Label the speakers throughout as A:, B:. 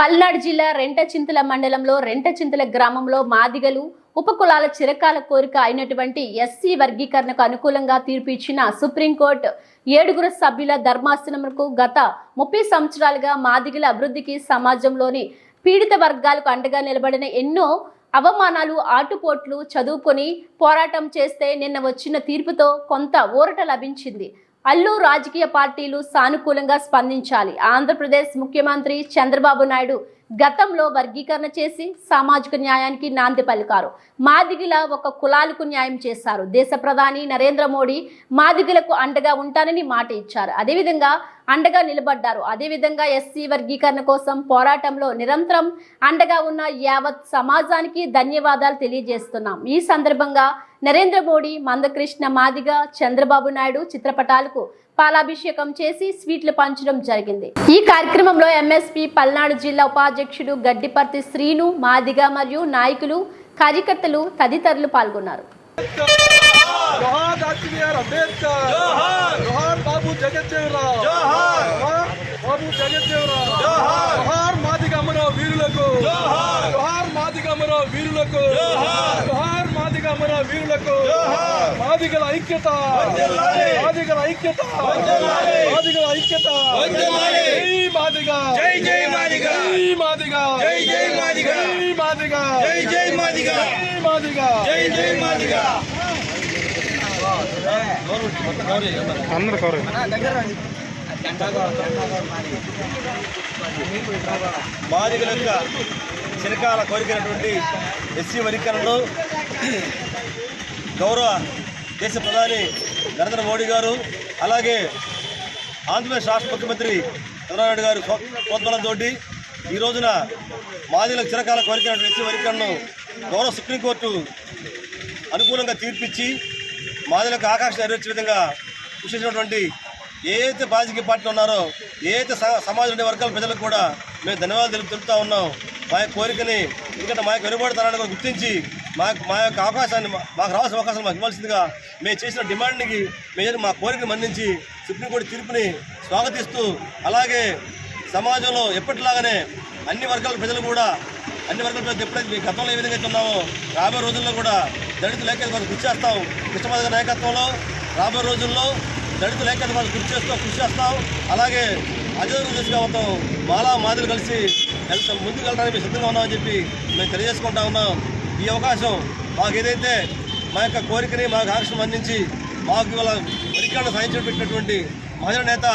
A: పల్నాడు జిల్లా రెంటచింతల మండలంలో రెంటచింతల గ్రామంలో మాదిగలు ఉపకులాల చిరకాల కోరిక అయినటువంటి ఎస్సీ వర్గీకరణకు అనుకూలంగా తీర్పు ఇచ్చిన సుప్రీంకోర్టు ఏడుగురు సభ్యుల ధర్మాసనముకు గత ముప్పై సంవత్సరాలుగా మాదిగల అభివృద్ధికి సమాజంలోని పీడిత వర్గాలకు అండగా నిలబడిన ఎన్నో అవమానాలు ఆటుపోట్లు చదువుకొని పోరాటం చేస్తే నిన్న వచ్చిన తీర్పుతో కొంత ఊరట లభించింది. అల్లు రాజకీయ పార్టీలు సానుకూలంగా స్పందించాలి. ఆంధ్రప్రదేశ్ ముఖ్యమంత్రి చంద్రబాబు నాయుడు గతంలో వర్గీకరణ చేసి సామాజిక న్యాయానికి నాంది పలికారు. మాదిగుల ఒక కులాలకు న్యాయం చేశారు. దేశ ప్రధాని నరేంద్ర మోడీ మాదిగులకు అండగా ఉంటానని మాట ఇచ్చారు. అదేవిధంగా అండగా నిలబడ్డారు. అదేవిధంగా ఎస్సీ వర్గీకరణ కోసం పోరాటంలో నిరంతరం అండగా ఉన్న యావత్ సమాజానికి ధన్యవాదాలు తెలియజేస్తున్నాం. ఈ సందర్భంగా నరేంద్ర మోడీ మందకృష్ణ మాదిగ చంద్రబాబు నాయుడు చిత్రపటాలకు పాలాభిషేకం చేసి స్వీట్లు పంచడం జరిగింది. ఈ కార్యక్రమంలో ఎంఎస్పి పల్నాడు జిల్లా ఉపాధ్యక్షుడు గడ్డిపర్తి శ్రీను మాదిగ మరియు నాయకులు కార్యకర్తలు తదితరులు పాల్గొన్నారు.
B: బాబు బాబు వీరులకు జోహార్! జోహార్ మాదిగమ్మరావు వీరులకు జోహార్! మాదిగల ఐక్యత! మాదిగల ఐక్యత! మాదిగల ఐక్యత! జై మాదిగ!
C: జై జై మాదిగ!
B: జై మాదిగ!
C: జై జై మాదిగ!
B: జై మాదిగ!
C: జై జై మాదిగ!
B: జై మాదిగ!
C: జై జై మాదిగ! మాదిగల యొక్క చిరకాల కోరికైనటువంటి ఎస్సీ వర్గీకరణలో గౌరవ దేశ ప్రధాని నరేంద్ర మోడీ గారు అలాగే ఆంధ్రప్రదేశ్ రాష్ట్ర ముఖ్యమంత్రి చంద్రబాబు గారు ప్రోత్సాహంతో ఈ రోజున మాదిల చిరకాల కోరికైనటువంటి ఎస్సీ వర్గీకరణను గౌరవ సుప్రీంకోర్టు అనుకూలంగా తీర్పిచ్చి మాదిలకు ఆకాంక్ష నెరవేర్చే విధంగా కృషి చేసినటువంటి ఏదైతే అయితే రాజకీయ పార్టీలు ఉన్నారో ఏదైతే స- సమాజం వర్గాల ప్రజలకు కూడా మేము ధన్యవాదాలు తెలుపు తెలుపుతా ఉన్నాం. మా యొక్క కోరికని ఎందుకంటే మా యొక్క వెనుబడతనాన్ని కూడా గుర్తించి మాకు మా యొక్క అవకాశాన్ని మాకు రావాల్సిన అవకాశం మాకు ఇవ్వాల్సిందిగా మేము చేసిన డిమాండ్కి మేము మా కోరికను మన్నించి సుప్రీంకోర్టు తీర్పుని స్వాగతిస్తూ అలాగే సమాజంలో ఎప్పటిలాగానే అన్ని వర్గాల ప్రజలు కూడా అన్ని వర్గాల ప్రజలు ఎప్పుడైతే మీ గతంలో ఏ విధంగా అయితే ఉన్నామో రాబోయే రోజుల్లో కూడా దళితులు ఐక్యత కృషి చేస్తాం. కృష్ణమాద నాయకత్వంలో రాబోయే రోజుల్లో దళితుల ఐక్యత వాళ్ళు కృషి చేస్తాం కృషి చేస్తాం. అలాగే అజయ్ దిశగా మొత్తం మాలా మాదిరి కలిసి వెళ్తాం. ముందుకు వెళ్ళడానికి సిద్ధంగా ఉన్నామని చెప్పి మేము తెలియజేసుకుంటా ఉన్నాం. ఈ అవకాశం మాకు ఏదైతే మా యొక్క కోరికని మాకు ఆకర్షణ అందించి మాకు ఇవాళ వరికాలను సాధించి పెట్టినటువంటి మహిళ నేత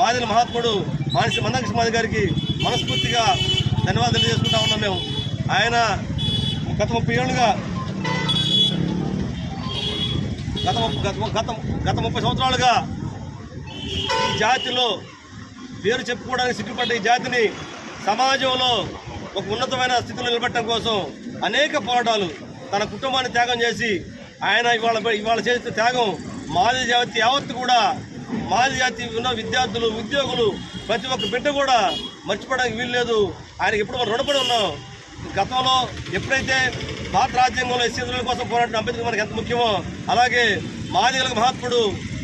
C: మాదిరి మహాత్ముడు మానసి మందకృష్ణ మాది గారికి మనస్ఫూర్తిగా ధన్యవాదాలు తెలియజేసుకుంటా ఉన్నాం మేము. ఆయన గత ముప్పై ఏళ్ళుగా గత గత గత గత ముప్పై సంవత్సరాలుగా జాతిలో పేరు చెప్పుకోవడానికి సిగ్గుపడ్డ ఈ జాతిని సమాజంలో ఒక ఉన్నతమైన స్థితిలో నిలబెట్టడం కోసం అనేక పోరాటాలు తన కుటుంబాన్ని త్యాగం చేసి ఆయన ఇవాళ ఇవాళ చేసిన త్యాగం మాది జాతి యావత్తు కూడా మాది జాతి ఉన్న విద్యార్థులు ఉద్యోగులు ప్రతి ఒక్క బిడ్డ కూడా మర్చిపోవడానికి వీల్లేదు ఆయనకి ఎప్పుడు మనం రుణపడి ఉన్నాం. గతంలో ఎప్పుడైతే భారత రాజ్యాంగంలో ఎస్సీల కోసం పోరాటం అంబేద్కర్ మనకి ఎంత ముఖ్యమో అలాగే మాదిగలకు మహాత్ముడు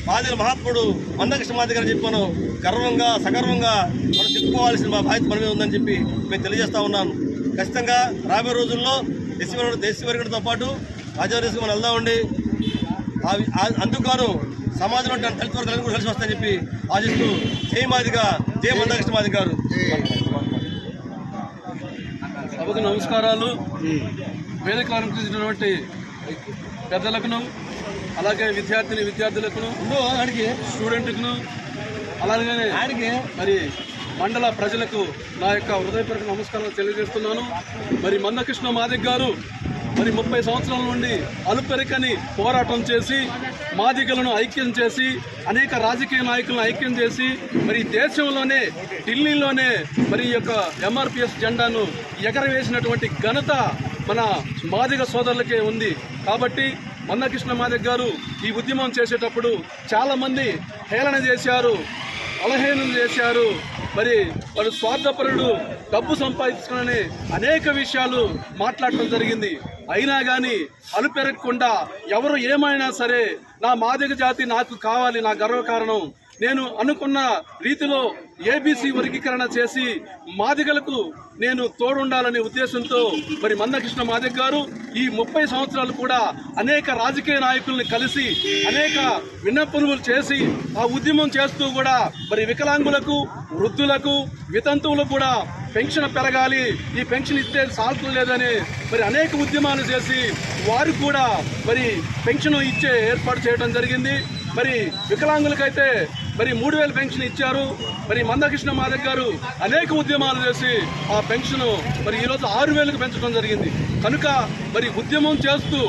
C: మాదిగల మహాత్ముడు మందకృష్ణ మాది గారు చెప్పాను గర్వంగా సగర్వంగా మనం చెప్పుకోవాల్సిన మా బాధ్యత మనమే ఉందని చెప్పి మేము తెలియజేస్తా ఉన్నాను ఖచ్చితంగా రాబోయే రోజుల్లో ఎస్సీ వర్గ పాటు రాజ్యాంగ మనం వెళ్దామండి అందుకు సమాజంలో ఉన్న దళిత వర్గాలను కూడా కలిసి వస్తాయని చెప్పి ఆశిస్తూ జై మాదిగా జై మందకృష్ణ మాది గారు.
B: సభకు నమస్కారాలు. వేదిక అలంకరించినటువంటి పెద్దలకును అలాగే విద్యార్థిని విద్యార్థులకును స్టూడెంట్కును అలాగే మరి మండల ప్రజలకు నా యొక్క హృదయపూర్వక నమస్కారాలు తెలియజేస్తున్నాను. మరి మందకృష్ణ మాదిక్ గారు మరి ముప్పై సంవత్సరాల నుండి అలుపెరకని పోరాటం చేసి మాదిగలను ఐక్యం చేసి అనేక రాజకీయ నాయకులను ఐక్యం చేసి మరి దేశంలోనే ఢిల్లీలోనే మరి ఈ యొక్క ఎంఆర్పిఎస్ జెండాను ఎగరవేసినటువంటి ఘనత మన మాదిగ సోదరులకే ఉంది. కాబట్టి మందకృష్ణ మాదిక్ గారు ఈ ఉద్యమం చేసేటప్పుడు చాలామంది హేళన చేశారు అలహేళన చేశారు. మరి వాడు స్వార్థపరుడు డబ్బు సంపాదించుకునే అనేక విషయాలు మాట్లాడటం జరిగింది. అయినా కానీ అలుపెరగకుండా ఎవరు ఏమైనా సరే నా మాదిక జాతి నాకు కావాలి నా గర్వకారణం నేను అనుకున్న రీతిలో ఏబీసీ వర్గీకరణ చేసి మాదిగలకు నేను తోడుండాలనే ఉద్దేశంతో మరి మందకృష్ణ మాదిగ గారు ఈ ముప్పై సంవత్సరాలు కూడా అనేక రాజకీయ నాయకుల్ని కలిసి అనేక విన్నపములు చేసి ఆ ఉద్యమం చేస్తూ కూడా మరి వికలాంగులకు వృద్ధులకు వితంతువులకు కూడా పెన్షన్ పెరగాలి. ఈ పెన్షన్ ఇస్తే సాల్తం లేదని మరి అనేక ఉద్యమాలు చేసి వారు కూడా మరి పెన్షన్ ఇచ్చే ఏర్పాటు చేయడం జరిగింది. మరి వికలాంగులకైతే మరి మూడు వేల పెన్షన్ ఇచ్చారు. మరి మందకృష్ణ మాధవ్ గారు అనేక ఉద్యమాలు చేసి ఆ పెన్షన్ మరి ఈరోజు ఆరు వేలకు పెంచడం జరిగింది. కనుక మరి ఉద్యమం చేస్తూ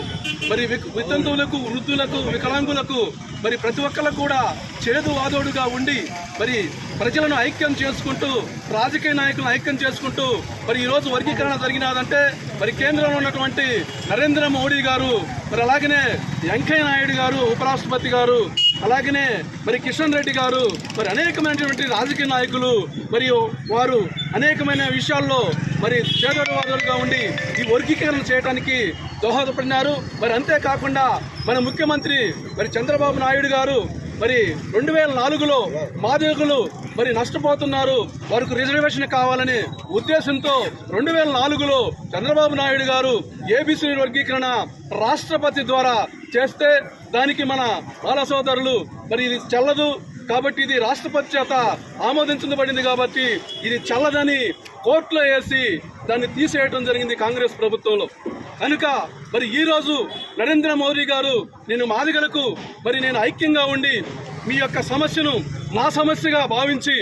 B: మరి వితంతువులకు వృద్ధులకు వికలాంగులకు మరి ప్రతి ఒక్కరు కూడా చేదు వాదోడుగా ఉండి మరి ప్రజలను ఐక్యం చేసుకుంటూ రాజకీయ నాయకులను ఐక్యం చేసుకుంటూ మరి ఈరోజు వర్గీకరణ జరిగినదంటే మరి కేంద్రంలో ఉన్నటువంటి నరేంద్ర మోడీ గారు మరి అలాగనే వెంకయ్య నాయుడు గారు ఉపరాష్ట్రపతి గారు అలాగనే మరి కిషన్ రెడ్డి గారు మరి అనేకమైనటువంటి రాజకీయ నాయకులు మరియు వారు అనేకమైన విషయాల్లో మరి చేదోడవాదులుగా ఉండి ఈ వర్గీకరణ చేయడానికి దోహదపడినారు. మరి అంతేకాకుండా మన ముఖ్యమంత్రి మరి చంద్రబాబు నాయుడు గారు మరి రెండు వేల నాలుగులో మాదిగలు మరి నష్టపోతున్నారు. వారికి రిజర్వేషన్ కావాలనే ఉద్దేశంతో రెండు వేల నాలుగులో చంద్రబాబు నాయుడు గారు ఏబీసీ వర్గీకరణ రాష్ట్రపతి ద్వారా చేస్తే దానికి మన బాల సోదరులు మరి ఇది చల్లదు. కాబట్టి ఇది రాష్ట్రపతి చేత ఆమోదించబడింది కాబట్టి ఇది చల్లదని కోర్టులో వేసి దాన్ని తీసేయడం జరిగింది కాంగ్రెస్ ప్రభుత్వంలో. కనుక మరి ఈ రోజు నరేంద్ర మోదీ గారు నేను మాదిగలకు మరి నేను ఐక్యంగా ఉండి మీ యొక్క సమస్యను మా సమస్యగా భావించి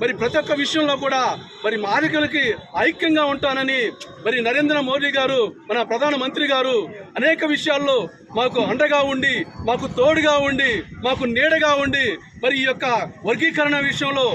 B: మరి ప్రతి ఒక్క విషయంలో కూడా మరి మాదికలకి ఐక్యంగా ఉంటానని మరి నరేంద్ర మోదీ గారు మన ప్రధానమంత్రి గారు అనేక విషయాల్లో మాకు అండగా ఉండి మాకు తోడుగా ఉండి మాకు నీడగా ఉండి మరి ఈ యొక్క వర్గీకరణ విషయంలో